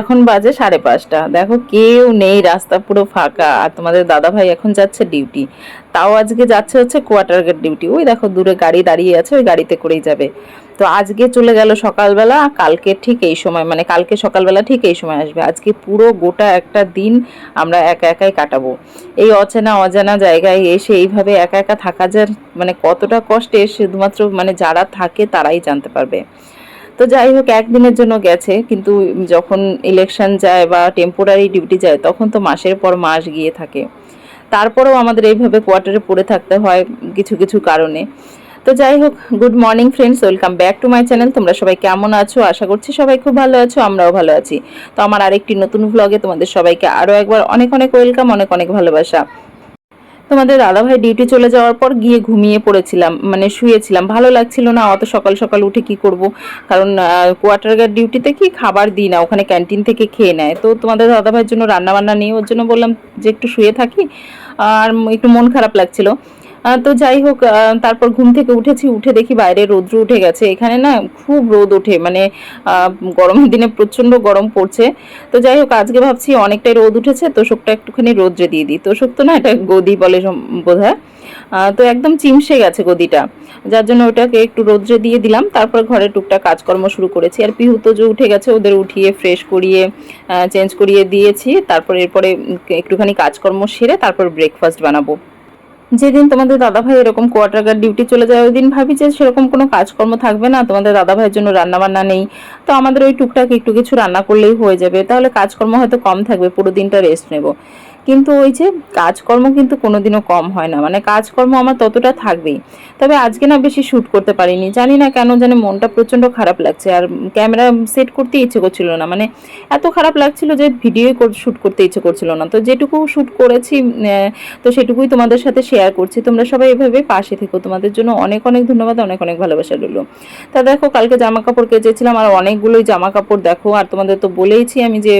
এখন বাজে সাড়ে পাঁচটা। দেখো কেউ নেই, রাস্তা পুরো ফাঁকা। আর তোমাদের দাদা ভাই এখন যাচ্ছে ডিউটি। তাও আজকে যাচ্ছে হচ্ছে কোয়ার্টার গেট ডিউটি ওই দেখো দূরে গাড়ি দাঁড়িয়ে আছে, ওই গাড়িতে করেই যাবে। তো আজকে চলে গেল সকালবেলা, কালকে ঠিক এই সময় মানে কালকে সকালবেলা ঠিক এই সময় আসবে। আজকে পুরো গোটা একটা দিন আমরা একা একাই কাটাবো। এই অচেনা অজানা জায়গায় এসে এইভাবে একা একা থাকা যার মানে কতটা কষ্টে, শুধুমাত্র মানে যারা থাকে তারাই জানতে পারবে। তো যাই হোক, একদিনের জন্য গেছে, কিন্তু যখন ইলেকশন যায় বা টেম্পোরারি ডিউটি যায়, তখন তো মাসের পর মাস গিয়ে থাকে। তারপরেও আমাদের এইভাবে কোয়ার্টারে পড়ে থাকতে হয় কিছু কিছু কারণে। তো যাই হোক good morning friends welcome back to my channel তোমরা সবাই কেমন আছো? আশা করছি সবাই খুব ভালো আছো, আমরাও ভালো আছি। তো আমার আরেকটি নতুন ভ্লগে তোমাদের সবাইকে আরও একবার অনেক অনেক ওয়েলকাম অনেক অনেক ভালোবাসা। তোমাদের দাদাভাই ডিউটি চলে যাওয়ার পর গিয়ে ঘুমিয়ে পড়েছিলাম মানে শুয়েছিলাম। ভালো লাগছিল না, অত সকাল সকাল উঠে কি করব? কারণ কোয়ার্টার গার্ড ডিউটিতে কি খাবার দিই না, ওখানে ক্যান্টিন থেকে খেয়ে নেয়। তো তোমাদের দাদাভাইয়ের জন্য রান্নাবান্না নিয়ে ওর জন্য বললাম যে একটু শুয়ে থাকি, আর একটু মন খারাপ লাগছিল। তো যাই হোক তারপর ঘুম থেকে উঠেছি, উঠে দেখি বাইরে রৌদ্র উঠে গেছে। এখানে না খুব রোদ ওঠে মানে গরমের দিনে প্রচণ্ড গরম পড়ছে। তো যাই হোক, আজকে ভাবছি অনেকটাই রোদ উঠেছে তোষকটা একটুখানি রোদ্রে দিয়ে দিই। তোষক তো না, এটা গদি বলে বোধ তো একদম চিমসে গেছে গদিটা। যার জন্য ওটাকে একটু রোদ্রে দিয়ে দিলাম। তারপর ঘরে টুকটাক কাজকর্ম শুরু করেছি। আর পিহু তো যে উঠে গেছে, ওদের উঠিয়ে ফ্রেশ করিয়ে চেঞ্জ করিয়ে দিয়েছি। তারপর এরপরে একটুখানি কাজকর্ম সেরে তারপর ব্রেকফাস্ট বানাবো। যেদিন তোমাদের দাদাভাই এরকম কোয়ার্টার গার্ড ডিউটি চলে যায় ওই দিন ভাবি যে সেরকম কোনো কাজকর্ম থাকবে না, তোমাদের দাদাভাইয়ের জন্য রান্না বান্না নেই। তো আমাদের ওই টুকটাক একটু কিছু রান্না করলেই হয়ে যাবে। তাহলে কাজকর্ম হয়তো কম থাকবে, পুরো দিনটা রেস্ট নেব। কিন্তু ওই যে কাজকর্ম কিন্তু কোনোদিনও কম হয় না। মানে কাজকর্ম আমার ততটা থাকবেই। তবে আজকে না বেশি শ্যুট করতে পারিনি। জানি না কেন জানি মনটা প্রচণ্ড খারাপ লাগছে। আর ক্যামেরা সেট করতে ইচ্ছে করছিল না। মানে এত খারাপ লাগছিল যে ভিডিও শ্যুট করতে ইচ্ছে করছিল না। তো যেটুকু শ্যুট করেছি তো সেটুকুই তোমাদের সাথে শেয়ার করছি। তোমরা সবাই এভাবে পাশে থেকো। তোমাদের জন্য অনেক অনেক ধন্যবাদ। অনেক অনেক ভালোবাসা রইল। তা দেখো, কালকে জামা কাপড় কেচেছিলাম। আর অনেকগুলোই জামা কাপড় দেখো। আর তোমাদের তো বলেইছি আমি যে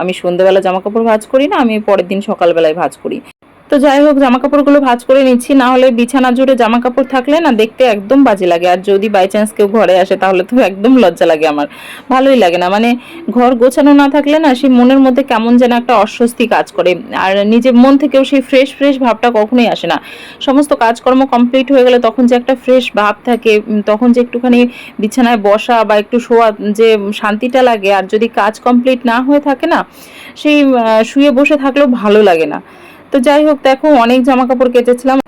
আমি সন্ধ্যেবেলা জামা কাপড় ভাজ করি না আমি পরের দিন সকালবেলায় ভাজ করি। তো যাই হোক জামা কাপড়গুলো ভাঁজ করে নিচ্ছি। না হলে বিছানা জুড়ে জামা কাপড় থাকলে না দেখতে একদম বাজে লাগে। আর যদি বাই চান্স কেউ ঘরে আসে, তাহলে তো একদম লজ্জা লাগে আমার। ভালোই লাগে না। মানে ঘর গোছানো না থাকলে না সেই মনের মধ্যে কেমন যেন একটা অস্বস্তি কাজ করে। আর নিজের মন থেকেও সেই ফ্রেশ ফ্রেশ ভাবটা কখনোই আসে না। সমস্ত কাজকর্ম কমপ্লিট হয়ে গেলে তখন যে একটা ফ্রেশ ভাব থাকে তখন যে একটুখানি বিছানায় বসা বা একটু শোয়া যে শান্তিটা লাগে, আর যদি কাজ কমপ্লিট না হয়ে থাকে না, সেই শুয়ে বসে থাকলেও ভালো লাগে না। তো যাই হোক, দেখো, অনেক জামা কাপড় কেটেছিলাম।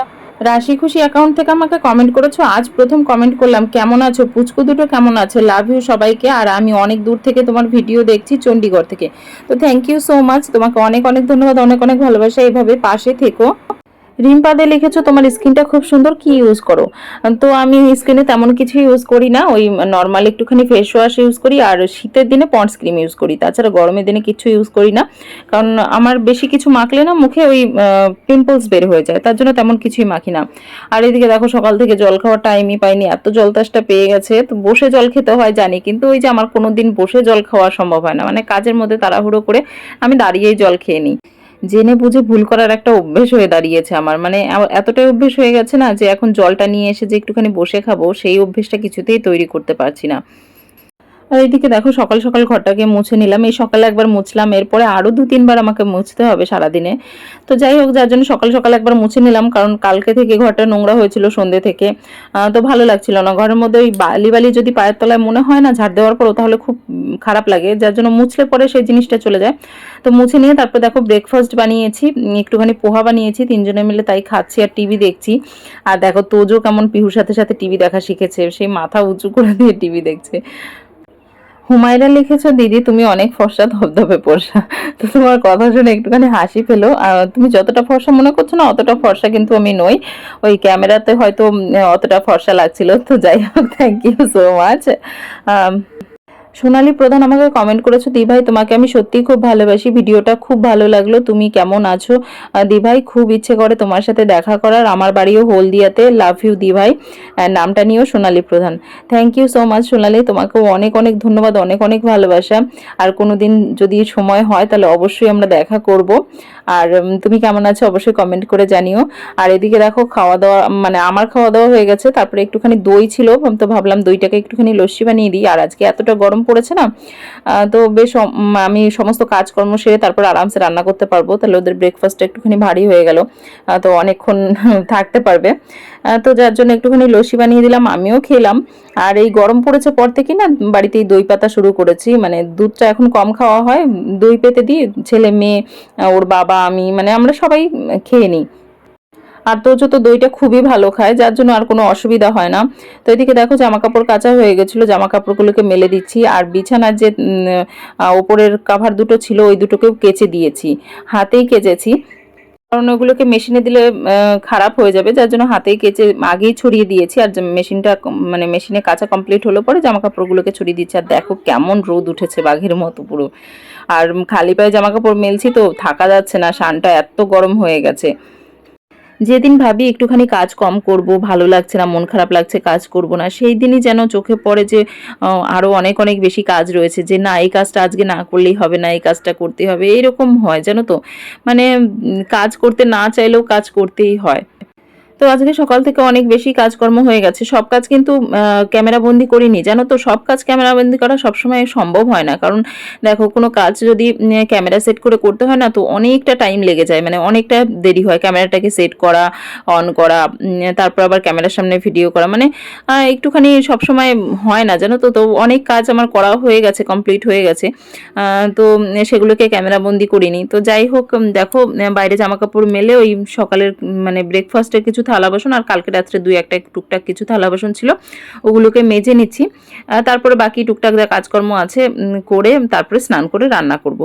রাশি খুশি অ্যাকাউন্ট থেকে আমাকে কমেন্ট করেছ, আজ প্রথম কমেন্ট করলাম, কেমন আছো? পুচকু দুটো কেমন আছে? লাভ ইউ সবাইকে, আর আমি অনেক দূর থেকে তোমার ভিডিও দেখছি চণ্ডীগড় থেকে। তো থ্যাংক ইউ সো মাচ তোমাকে অনেক অনেক ধন্যবাদ, অনেক অনেক ভালোবাসা, এইভাবে পাশে থেকো। রিম্পাদে লিখেছো, তোমার স্কিনটা খুব সুন্দর, কি ইউজ করো? তো আমি স্কিনে তেমন কিছু ইউজ করি না, ওই নর্মাল একটুখানি ফেস ওয়াশ ইউজ করি, আর শীতের দিনে পন্ডস ক্রিম ইউজ করি, তাছাড়া গরমের দিনে কিছু ইউজ করি না, কারণ আমার বেশি কিছু মাখলে না মুখে ওই পিম্পলস বের হয়ে যায়, তার জন্য তেমন কিছুই মাখি না। আর এদিকে দেখো সকাল থেকে জল খাওয়ার টাইমই পাইনি, এত জল তাসটা পেয়ে গেছে, তো বসে জল খেতে হয় জানি, কিন্তু ওই যে আমার কোনো দিন বসে জল খাওয়া সম্ভব হয় না মানে কাজের মধ্যে তাড়াহুড়ো করে আমি দাঁড়িয়েই জল খেয়ে নিই। জেনে বুঝে ভুল করার একটা অভ্যেস হয়ে দাঁড়িয়েছে আমার। মানে এতটাই অভ্যেস হয়ে গেছে না যে এখন জলটা নিয়ে এসে যে একটুখানি বসে খাব, সেই অভ্যেসটা কিছুতেই তৈরি করতে পারছি না। আর এইদিকে দেখো, সকাল সকাল ঘরটাকে মুছে নিলাম। এই সকালে একবার মুছলাম, এরপরে আরও দু তিনবার আমাকে মুছতে হবে সারাদিনে। তো যাই হোক, যার জন্য সকাল সকাল একবার মুছে নিলাম, কারণ কালকে থেকে ঘরটা নোংরা হয়েছিল সন্ধ্যে থেকে। তো ভালো লাগছিল না। ঘরের মধ্যে ওই বালি বালি যদি পায়ের তলায় মনে হয় না ঝাড় দেওয়ার পরও, তাহলে খুব খারাপ লাগে। যার জন্য মুছলে পরে সেই জিনিসটা চলে যায়। তো মুছে নিয়ে তারপর দেখো ব্রেকফাস্ট বানিয়েছি একটুখানি পোহা বানিয়েছি, তিনজনে মিলে তাই খাচ্ছি আর টিভি দেখছি। আর দেখো, তোজো কেমন পিহুর সাথে সাথে টিভি দেখা শিখেছে। সেই মাথা উঁচু করে দিয়ে টিভি দেখছে। হুমায়রা লিখেছো, দিদি, তুমি অনেক ফর্সা, ধবধবে পড়সা তো তোমার কথা শুনে একটুখানি হাসি পেল। আর তুমি যতটা ফর্সা মনে করছ না, অতটা ফর্সা কিন্তু আমি নই। ওই ক্যামেরাতে হয়তো অতটা ফর্সা লাগছিল। তো যাই হোক thank you so much Sonali Pradhan আমাকে কমেন্ট করেছ, দিভাই তোমাকে আমি সত্যিই খুব ভালোবাসি, ভিডিওটা খুব ভালো লাগল, তুমি কেমন আছো? দিভাই খুব ইচ্ছে করে তোমার সাথে দেখা করার, আমার বাড়িও হলদিয়াতে লাভ ইউ দিভাই নামটা নিয়েও Sonali Pradhan. Thank you so much Sonali, তোমাকেও অনেক অনেক ধন্যবাদ, অনেক অনেক ভালোবাসা, আর কোনো দিন যদি সময় হয় তাহলে অবশ্যই আমরা দেখা করব। আর তুমি কেমন আছো অবশ্যই কমেন্ট করে জানিও। আর এদিকে দেখো খাওয়া দাওয়া মানে আমার খাওয়া দাওয়া হয়ে গেছে, তারপরে একটুখানি দই ছিল তো ভাবলাম দইটাকে একটুখানি লস্যি বানিয়ে দিই, আর আজকে এতটা গরম পড়েছে না তো বেশ আমি সমস্ত কাজকর্ম সেরে তারপর আরামসে রান্না করতে পারব, তাহলে ওদের ব্রেকফাস্টটা একটুখানি ভারী হয়ে গেল তো অনেকক্ষণ থাকতে পারবে। তো যার জন্য একটুখানি লস্যি বানিয়ে দিলাম, আমিও খেলাম। আর এই গরম পড়েছে পর থেকে না বাড়িতে এই দই পাতা শুরু করেছি মানে দুধটা এখন কম খাওয়া হয় দই পেতে দিই ছেলে মেয়ে ওর বাবা আমি মানে আমরা সবাই খেয়ে নিই। আর তোজো তো দইটা খুবই ভালো খায়, যার জন্য আর কোনো অসুবিধা হয় না। তো এদিকে দেখো জামা কাপড় কাঁচা হয়ে গেছিল জামা কাপড়গুলোকে মেলে দিচ্ছি। আর বিছানার যে ওপরের কাভার দুটো ছিল, ওই দুটোকেও কেচে দিয়েছি। হাতেই কেচেছি। কারণ ওগুলোকে মেশিনে দিলে খারাপ হয়ে যাবে, যার জন্য হাতেই কেচে আগেই ছড়িয়ে দিয়েছি। আর মেশিনটা মানে মেশিনে কাঁচা কমপ্লিট হলো পরে জামা কাপড়গুলোকে ছড়িয়ে দিচ্ছি। আর দেখো কেমন রোদ উঠেছে বাঘের মতো পুরো। আর খালি পায়ে জামা কাপড় মেলছি তো, থাকা যাচ্ছে না, শানটা এত গরম হয়ে গেছে। যেদিন ভাবি একটুখানি কাজ কম করব, ভালো লাগছে না, মন খারাপ লাগছে, কাজ করব না, সেই দিনই যেন চোখে পড়ে যে আরও অনেক অনেক বেশি কাজ রয়েছে, যে না, এই কাজটা আজকে না করলেই হবে না, এই কাজটা করতে হবে, এইরকম হয়, জানো তো? মানে কাজ করতে না চাইলেও কাজ করতেই হয়। তো আজকে সকাল থেকে অনেক বেশি কাজকর্ম হয়ে গেছে। সব কাজ কিন্তু ক্যামেরা বন্দি করিনি। জানো তো, সব কাজ ক্যামেরা বন্দি করা সবসময় সম্ভব হয় না। কারণ দেখো, কোনো কাজ যদি ক্যামেরা সেট করে করতে হয় না, তো অনেকটা টাইম লেগে যায়। মানে অনেকটা দেরি হয় ক্যামেরাটাকে সেট করা অন করা তারপর আবার ক্যামেরার সামনে ভিডিও করা। মানে একটুখানি সবসময় হয় না, জানো তো। তো অনেক কাজ আমার করা হয়ে গেছে কমপ্লিট হয়ে গেছে। তো সেগুলোকে ক্যামেরা বন্দি করিনি। তো যাই হোক দেখো বাইরে জামা কাপড় মেলে ওই সকালের মানে ব্রেকফাস্টের কিছু থালা বাসন আর কালকে রাত্রে দুই একটা টুকটাক কিছু থালা বাসন ছিল, ওগুলোকে মেজে নিচ্ছি। তারপরে বাকি টুকটাক যা কাজকর্ম আছে করে তারপরে স্নান করে রান্না করব।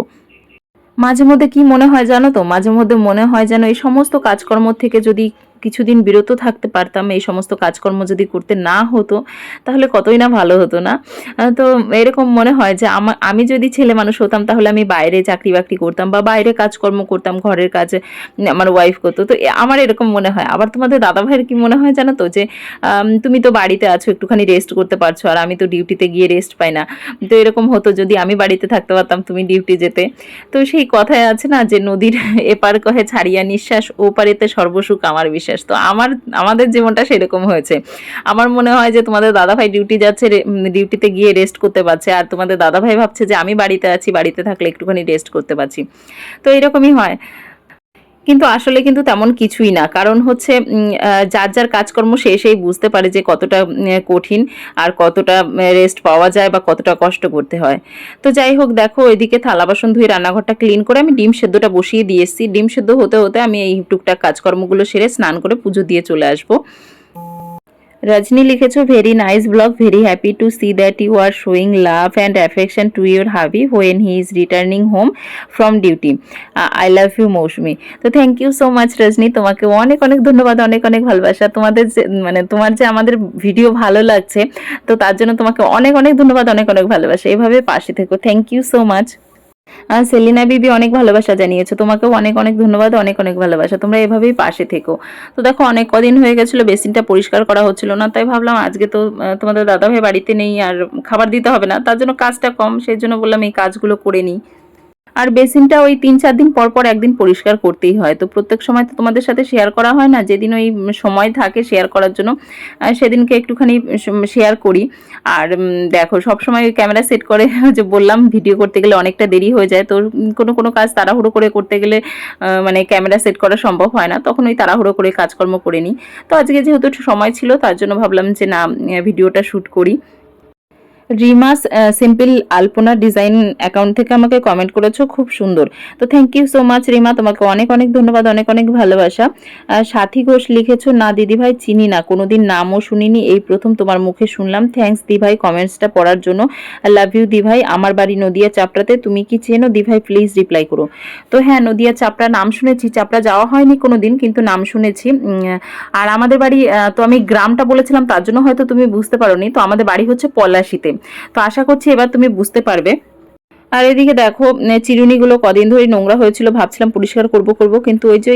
মাঝে মধ্যে কি মনে হয় জানো তো? মাঝে মধ্যে মনে হয় যেন এই সমস্ত কাজকর্ম থেকে যদি কিছুদিন বিরত থাকতে পারতাম, এই সমস্ত কাজকর্ম যদি করতে না হতো, তাহলে কতই না ভালো হতো না? তো এরকম মনে হয় যে আমা- যদি ছেলে মানুষ হতাম, তাহলে আমি বাইরে চাকরি বাকরি করতাম বা বাইরে কাজকর্ম করতাম, ঘরের কাজে আমার ওয়াইফ করতো। তো আমার এরকম মনে হয়। আবার তোমাদের দাদা ভাইয়ের কি মনে হয় জানো তো? যে তুমি তো বাড়িতে আছো, একটুখানি রেস্ট করতে পারছ, আর আমি তো ডিউটিতে গিয়ে রেস্ট পাই না। তো এরকম হতো যদি আমি বাড়িতে থাকতে পারতাম, তুমি ডিউটি যেতে। তো সেই কথায় আছে না যে, নদীর এপার কহে ছাড়িয়া নিঃশ্বাস, ওপারেতে সর্বসুখ আমার বিশ্বাস। তো আমার, আমাদের জীবনটা সেরকম হয়েছে। আমার মনে হয় যে তোমাদের দাদাভাই ডিউটি যাচ্ছে ডিউটিতে গিয়ে রেস্ট করতে পারছে। আর তোমাদের দাদাভাই ভাবছে যে আমি বাড়িতে আছি, বাড়িতে থাকলে একটুখানি রেস্ট করতে পারছি। তো এরকমই হয়। কিন্তু আসলে কিন্তু তেমন কিছুই না। কারণ হচ্ছে যার যার কাজকর্ম সে সেই বুঝতে পারে যে কতটা কঠিন আর কতটা রেস্ট পাওয়া যায় বা কতটা কষ্ট করতে হয়। তো যাই হোক, দেখো এদিকে থালা বাসন ধুয়ে রান্নাঘরটা ক্লিন করে আমি ডিম সেদ্ধটা বসিয়ে দিয়ে এসেছি। ডিম সেদ্ধ হতে হতে আমি এই টুকটাক কাজকর্মগুলো সেরে স্নান করে পুজো দিয়ে চলে আসব। রজনী লিখেছো very nice blog very happy to see that you are showing love and affection to your hubby when he is returning home from duty I love you Mousumi তো thank you so much Rajani. তোমাকে অনেক অনেক ধন্যবাদ, অনেক অনেক ভালোবাসা। তোমাদের যে মানে তোমার যে আমাদের ভিডিও ভালো লাগছে, তো তার জন্য তোমাকে অনেক অনেক ধন্যবাদ, অনেক অনেক ভালোবাসা। এভাবে পাশে থেকো। Thank you so much Selina Bibi অনেক ভালোবাসা জানিয়েছো। তোমাকেও অনেক অনেক ধন্যবাদ, অনেক অনেক ভালোবাসা। তোমরা এভাবেই পাশে থেকো। তো দেখো, অনেক কদিন হয়ে গেছিল, বেসিনটা পরিষ্কার করা হচ্ছিল না, তাই ভাবলাম আজকে তো তোমাদের দাদাভাই বাড়িতে নেই আর খাবার দিতে হবে না। তার জন্য কাজটা কম, সেই জন্য বললাম এই কাজগুলো করে নিই। আর বেসিনটা ওই তিন চার দিন পর পর একদিন পরিষ্কার করতেই হয়। তো প্রত্যেক সময় তো তোমাদের সাথে শেয়ার করা হয় না, যেদিন ওই সময় থাকে শেয়ার করার জন্য সেদিনকে একটুখানি শেয়ার করি। আর দেখো সব সময় ক্যামেরা সেট করে যে বললাম ভিডিও করতে গেলে অনেকটা দেরি হয়ে যায়। তো কোনো কোনো কাজ তাড়াহুড়ো করে করতে গেলে মানে ক্যামেরা সেট করা সম্ভব হয় না। তখন ওই তাড়াহুড়ো করে কাজকর্ম করে নিই। তো আজকে যেহেতু সময় ছিল, তার জন্য ভাবলাম যে না ভিডিওটা শ্যুট করি। Rima's simple alpana design account থেকে আমাকে কমেন্ট করেছ, খুব সুন্দর। তো thank you so much Rima, তোমাকে অনেক অনেক ধন্যবাদ, অনেক অনেক ভালোবাসা। সাথী ঘোষ লিখেছো, না, দিদিভাই, চিনি না, কোনোদিন নামও শুনিনি, এই প্রথম তোমার মুখে শুনলাম। থ্যাঙ্কস দিভাই কমেন্টসটা পড়ার জন্য। লাভ ইউ দিভাই, আমার বাড়ি নদিয়া চাপড়াতে, তুমি কি চেনো? দিভাই প্লিজ রিপ্লাই করো। তো হ্যাঁ নদিয়া চাপড়া নাম শুনেছি, চাপড়া যাওয়া হয়নি কোনোদিন, কিন্তু নাম শুনেছি। আর আমাদের বাড়ি তো আমি গ্রামটা বলেছিলাম, তার জন্য হয়তো তুমি বুঝতে পারোনি। তো আমাদের বাড়ি হচ্ছে পলাশিতে। তো আশা করছি এবার তুমি বুঝতে পারবে। আর এদিকে দেখো চিরুনিগুলো কদিন ধরে নোংরা হয়েছিল, ভাবছিলাম পরিষ্কার করব করব, কিন্তু ওই যে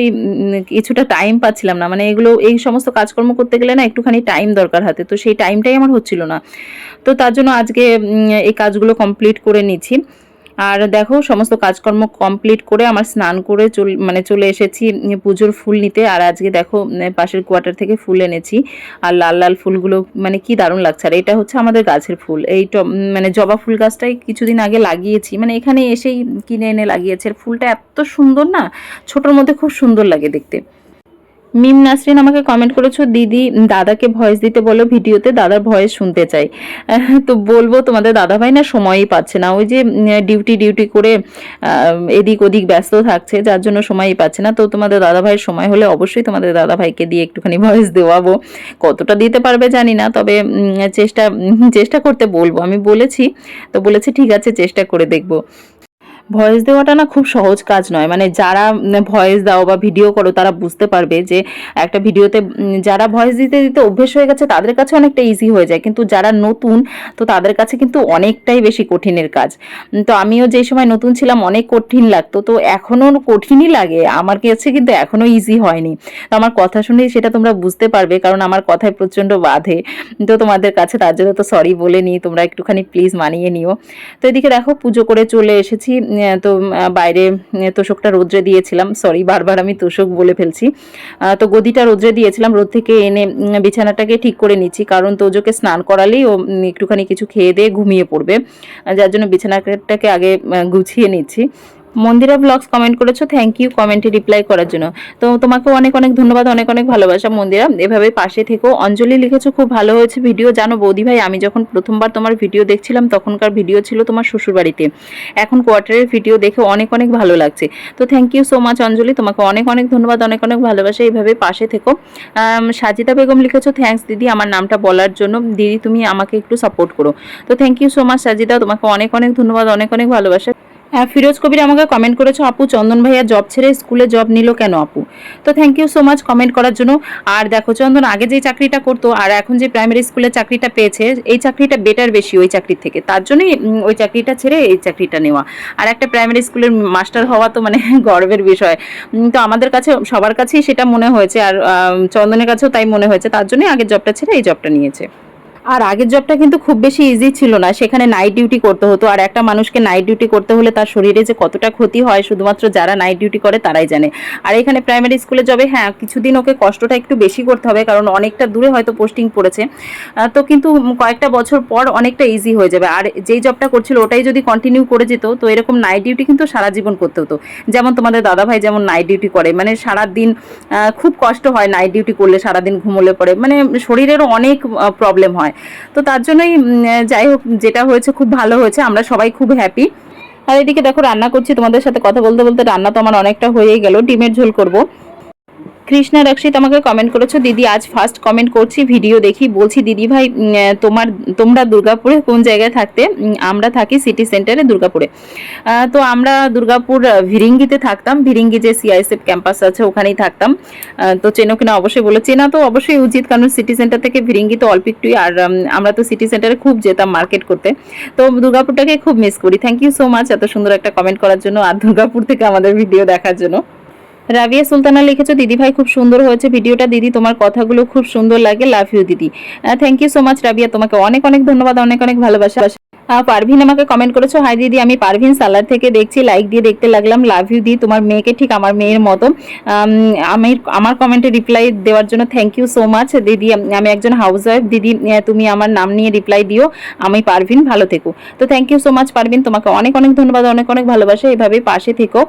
কিছুটা টাইম পাচ্ছিলাম না। মানে এগুলো, এই সমস্ত কাজকর্ম করতে গেলে না একটুখানি টাইম দরকার হাতে, তো সেই টাইমটাই আমার হচ্ছিল না। তো তার জন্য আজকে এই কাজগুলো কমপ্লিট করে নিচ্ছি। আর দেখো, সমস্ত কাজকর্ম কমপ্লিট করে আমার স্নান করে চল মানে চলে এসেছি পুজোর ফুল নিতে। আর আজকে দেখো পাশের কোয়ার্টার থেকে ফুল এনেছি। আর লাল লাল ফুলগুলো মানে কি দারুণ লাগছে। আর এটা হচ্ছে আমাদের গাছের ফুল। এই মানে জবা ফুল গাছটাই কিছুদিন আগে লাগিয়েছি। মানে এখানে এসেই কিনে এনে লাগিয়েছে। ফুলটা এত সুন্দর না, ছোটোর মধ্যে খুব সুন্দর লাগে দেখতে। মিম নাসরিন আমাকে কমেন্ট করেছ, দিদি, দাদাকে ভয়েস দিতে বলো, ভিডিওতে দাদার ভয়েস শুনতে চাই। তো বলব, তোমাদের দাদা ভাই না সময়ই পাচ্ছে না। ওই যে ডিউটি ডিউটি করে এদিক ওদিক ব্যস্ত থাকছে, যার জন্য সময়ই পাচ্ছে না। তো তোমাদের দাদা ভাইয়ের সময় হলে অবশ্যই তোমাদের দাদা ভাইকে দিয়ে একটুখানি ভয়েস দেওয়াবো। কতটা দিতে পারবে জানি না, তবে চেষ্টা চেষ্টা করতে বলব। আমি বলেছি, তো বলেছি, ঠিক আছে, চেষ্টা করে দেখব। ভয়েস দেওয়াটা না খুব সহজ কাজ নয়। মানে যারা ভয়েস দাও বা ভিডিও করো, তারা বুঝতে পারবে যে একটা ভিডিওতে যারা ভয়েস দিতে দিতে অভ্যেস হয়ে গেছে, তাদের কাছে অনেকটা ইজি হয়ে যায়। কিন্তু যারা নতুন, তো তাদের কাছে কিন্তু অনেকটাই বেশি কঠিনের কাজ। তো আমিও যে সময় নতুন ছিলাম, অনেক কঠিন লাগতো। তো এখনও কঠিনই লাগে। আমার কাছে কিন্তু এখনও ইজি হয়নি। তো আমার কথা শুনে সেটা তোমরা বুঝতে পারবে, কারণ আমার কথায় প্রচণ্ড বাধে। তো তোমাদের কাছে তার জন্য তো সরি বলে নিই। তোমরা একটুখানি প্লিজ মানিয়ে নিও। তো এদিকে দেখো, পুজো করে চলে এসেছি। তো বাইরে তোষকটা রোদ্রে দিয়েছিলাম। সরি বারবার আমি তোষক বলে ফেলছি। তো গদিটা রোদ্রে দিয়েছিলাম, রোদ থেকে এনে বিছানাটাকে ঠিক করে নিচ্ছি। কারণ তোজোকে স্নান করালেই ও একটুখানি কিছু খেয়ে দিয়ে ঘুমিয়ে পড়বে। যার জন্য বিছানাটাকে আগে গুছিয়ে নিচ্ছি। মন্দিরা ব্লগস কমেন্ট করেছ থ্যাংক ইউ কমেন্টে রিপ্লাই করার জন্য। তো তোমাকে অনেক অনেক ধন্যবাদ, অনেক অনেক ভালোবাসা মন্দিরা। এভাবে পাশে থেকো। অঞ্জলি লিখেছো, খুব ভালো হয়েছে ভিডিও জানো বৌদি ভাই, আমি যখন প্রথমবার তোমার ভিডিও দেখছিলাম, তখনকার ভিডিও ছিল তোমার শ্বশুরবাড়িতে। এখন কোয়ার্টারের ভিডিও দেখে অনেক অনেক ভালো লাগছে। তো thank you so much Anjali. তোমাকে অনেক অনেক ধন্যবাদ, অনেক অনেক ভালোবাসা। এইভাবে পাশে থেকো। সাজিদা বেগম লিখেছো থ্যাঙ্কস দিদি, আমার নামটা বলার জন্য। দিদি, তুমি আমাকে একটু সাপোর্ট করো। তো thank you so much Sajida. তোমাকে অনেক অনেক ধন্যবাদ, অনেক অনেক ভালোবাসা। হ্যাঁ ফিরোজ কবির আমাকে কমেন্ট করেছ, আপু, চন্দন ভাইয়া জব ছেড়ে স্কুলে জব নিল কেন আপু? তো thank you so much comment করার জন্য। আর দেখো, চন্দন আগে যে চাকরিটা করতো, আর এখন যে প্রাইমারি স্কুলে চাকরিটা পেয়েছে, এই চাকরিটা বেটার বেশি ওই চাকরির থেকে। তার জন্যই ওই চাকরিটা ছেড়ে এই চাকরিটা নেওয়া। আর একটা প্রাইমারি স্কুলের মাস্টার হওয়া তো মানে গর্বের বিষয়। তো আমাদের কাছে, সবার কাছেই সেটা মনে হয়েছে। আর চন্দনের কাছেও তাই মনে হয়েছে। তার জন্যই আগের জবটা ছেড়ে এই জবটা নিয়েছে। আর আগের জবটা কিন্তু খুব বেশি ইজি ছিল না। সেখানে নাইট ডিউটি করতে হতো। আর একটা মানুষকে নাইট ডিউটি করতে হলে তার শরীরে যে কতটা ক্ষতি হয়, শুধুমাত্র যারা নাইট ডিউটি করে তারাই জানে। আর এখানে প্রাইমারি স্কুলে যাবে হ্যাঁ কিছুদিন ওকে কষ্টটা একটু বেশি করতে হবে, কারণ অনেকটা দূরে হয়তো পোস্টিং পড়েছে। তো কিন্তু কয়েকটা বছর পর অনেকটা ইজি হয়ে যাবে। আর যেই জবটা করছিল, ওটাই যদি কন্টিনিউ করে যেত, তো এরকম নাইট ডিউটি কিন্তু সারা জীবন করতে হতো। যেমন তোমাদের দাদাভাই যেমন নাইট ডিউটি করে মানে সারা দিন খুব কষ্ট হয় নাইট ডিউটি করলে, সারাদিন ঘুমোলে পরে। মানে শরীরেরও অনেক প্রবলেম হয়। তো তার জন্যই যাই হোক, যেটা হয়েছে খুব ভালো হয়েছে, আমরা সবাই খুব হ্যাপি আর এদিকে দেখো, রান্না করছি, তোমাদের সাথে কথা বলতে বলতে রান্না তো আমার অনেকটা হয়েই গেল, ডিমের ঝোল করব। কৃষ্ণা রক্ষিত আমাকে কমেন্ট করেছ, দিদি আজ ফার্স্ট কমেন্ট করছি ভিডিও দেখি, বলছি, দিদি ভাই তোমার, তোমরা দুর্গাপুরে কোন জায়গায় থাকতে? আমরা থাকি সিটি সেন্টারে দুর্গাপুরে। তো আমরা দুর্গাপুর ভিরিঙ্গিতে থাকতাম। ভিরিঙ্গি যে সিআইএসএফ ক্যাম্পাস আছে, ওখানেই থাকতাম। তো চেনো কিনা অবশ্যই বলো, চেনা তো অবশ্যই উচিত, কারণ সিটি সেন্টার থেকে ভিরিঙ্গি তো অল্প একটুই, আর আমরা তো সিটি সেন্টারে খুব যেতাম মার্কেট করতে। তো দুর্গাপুরটাকে খুব মিস করি। থ্যাংক ইউ সো মাচ এত সুন্দর একটা কমেন্ট করার জন্য, আর দুর্গাপুর থেকে আমাদের ভিডিও দেখার জন্য। রাবিয়া সুলতানা লিখেছো, দিদি ভাই, খুব সুন্দর হয়েছে ভিডিওটা। দিদি, তোমার কথাগুলো খুব সুন্দর লাগে। লাভ ইউ দিদি। Thank you so much Rabia. তোমাকে অনেক অনেক ধন্যবাদ, অনেক অনেক ভালোবাসা। পারভিন আমাকে কমেন্ট করেছ হাই দিদি, আমি পারভিন সালার থেকে দেখছি লাইক দিয়ে দেখতে লাগলাম। লাভ ইউ দি তোমার মেয়েকে ঠিক আমার মেয়ের মতো আমি আমার কমেন্টে রিপ্লাই দেওয়ার জন্য থ্যাংক ইউ সো মাচ দিদি, আমি একজন হাউস ওয়াইফ দিদি তুমি আমার নাম নিয়ে রিপ্লাই দিও। আমি পারভিন, ভালো থেকো। তো thank you so much Parvin. তোমাকে অনেক অনেক ধন্যবাদ, অনেক অনেক ভালোবাসা। এভাবেই পাশে থেকো।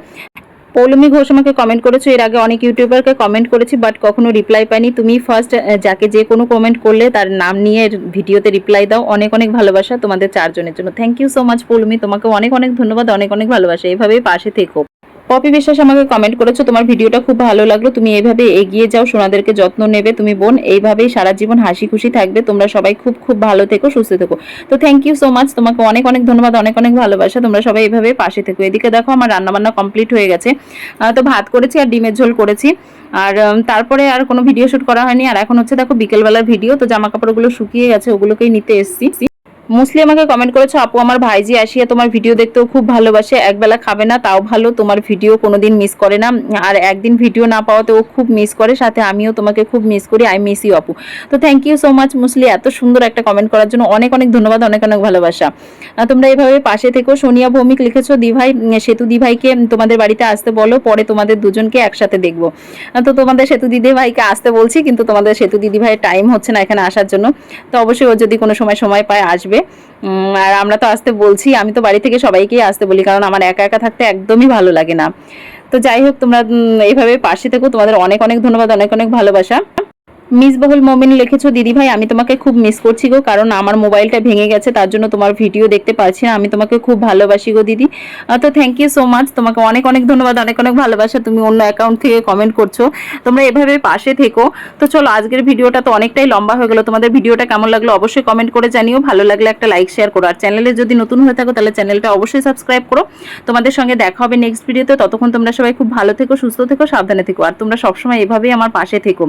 পৌলমী ঘোষ আমাকে কমেন্ট করেছ। এর আগে অনেক ইউটিউবারকে কমেন্ট করেছি বাট কখনো রিপ্লাই পাইনি। তুমি ফার্স্ট যাকে যে কোনো কমেন্ট করলে তার নাম নিয়ে ভিডিওতে রিপ্লাই দাও। অনেক অনেক ভালোবাসা তোমাদের চারজনের জন্য। Thank you so much Poulami. তোমাকে অনেক অনেক ধন্যবাদ। অনেক অনেক ভালোবাসা। এভাবেই পাশে থেকো। পপি বিশ্বাস আমাকে কমেন্ট করেছ, তোমার ভিডিওটা খুব ভালো লাগল, তুমি এইভাবে এগিয়ে যাও, সোনাদেরকে যত্ন নেবে, তুমি বোন, এইভাবেই সারা জীবন হাসি খুশি থাকবে, তোমরা সবাই খুব খুব ভালো থেকো, সুস্থ থেকো। তো থ্যাংক ইউ সো মাচ তোমাকে অনেক অনেক ধন্যবাদ, অনেক অনেক ভালোবাসা, তোমরা সবাই এইভাবে পাশে থেকো। এদিকে দেখো, আমার রান্নাবান্না কমপ্লিট হয়ে গেছে। তো ভাত করেছি আর ডিমের ঝোল করেছি। আর তারপরে আর কোনো ভিডিও শুট করা হয়নি। আর এখন হচ্ছে দেখো বিকেলবেলার ভিডিও তো জামা কাপড়গুলো শুকিয়ে গেছে, ওগুলোকেই নিতে এসেছি। মুসলি আমাকে কমেন্ট করেছ, আপু, আমার ভাইজি আসিয়া তোমার ভিডিও দেখতেও খুব ভালোবাসে, একবেলা খাবে না, তাও ভালো, তোমার ভিডিও কোনোদিন মিস করে না, আর একদিন ভিডিও না পাওয়াতে ও খুব মিস করে, সাথে আমিও তোমাকে খুব মিস করি আই মিস ইউ আপু। তো থ্যাংক ইউ সো মাচ মুসলি এত সুন্দর একটা কমেন্ট করার জন্য অনেক অনেক ধন্যবাদ, অনেক অনেক ভালোবাসা। তোমরা এভাবে পাশে থেকো। সোনিয়া ভৌমিক লিখেছো, দিভাই সেতু দিভাইকে তোমাদের বাড়িতে আসতে বলো, পরে তোমাদের দুজনকে একসাথে দেখব। তো তোমাদের সেতু দিদি ভাইকে আসতে বলছি, কিন্তু তোমাদের সেতু দিদি ভাইয়ের টাইম হচ্ছে না এখানে আসার জন্য। তো অবশ্যই ও যদি কোনো সময় সময় পায়, আসবে। উম, আর আমরা তো আসতে বলছি আমি তো বাড়ি থেকে সবাইকেই আসতে বলি কারণ আমার একা একা থাকতে একদমই ভালো লাগে না। তো যাই হোক তোমরা এইভাবে পাশে থেকো তোমাদের অনেক অনেক ধন্যবাদ অনেক অনেক ভালোবাসা। মিসবহুল মমিন লিখেছো, দিদি ভাই, আমি তোমাকে খুব মিস করছি গো, কারণ আমার মোবাইলটা ভেঙে গেছে, তার জন্য তোমার ভিডিও দেখতে পাচ্ছি না, আমি তোমাকে খুব ভালোবাসি গো, দিদি। তো থ্যাংক ইউ সো মাচ তোমাকে অনেক অনেক ধন্যবাদ, অনেক অনেক ভালোবাসা, তুমি অন্য অ্যাকাউন্ট থেকে কমেন্ট করছ। তোমরা এভাবে পাশে থেকো। তো চলো, আজকের ভিডিওটা তো অনেকটাই লম্বা হয়ে গেলো, তোমাদের ভিডিওটা কেমন লাগল অবশ্যই কমেন্ট করে জানিও, ভালো লাগলে একটা লাইক শেয়ার করো, আর চ্যানেলে যদি নতুন হয়ে থাকো, তাহলে চ্যানেলটা অবশ্যই সাবস্ক্রাইব করো। তোমাদের সঙ্গে দেখা হবে নেক্সট ভিডিওতে ততক্ষণ তোমরা সবাই খুব ভালো থেকো, সুস্থ থেকো, সাবধানে থেকো, আর তোমরা সবসময় এভাবেই আমার পাশে থেকো।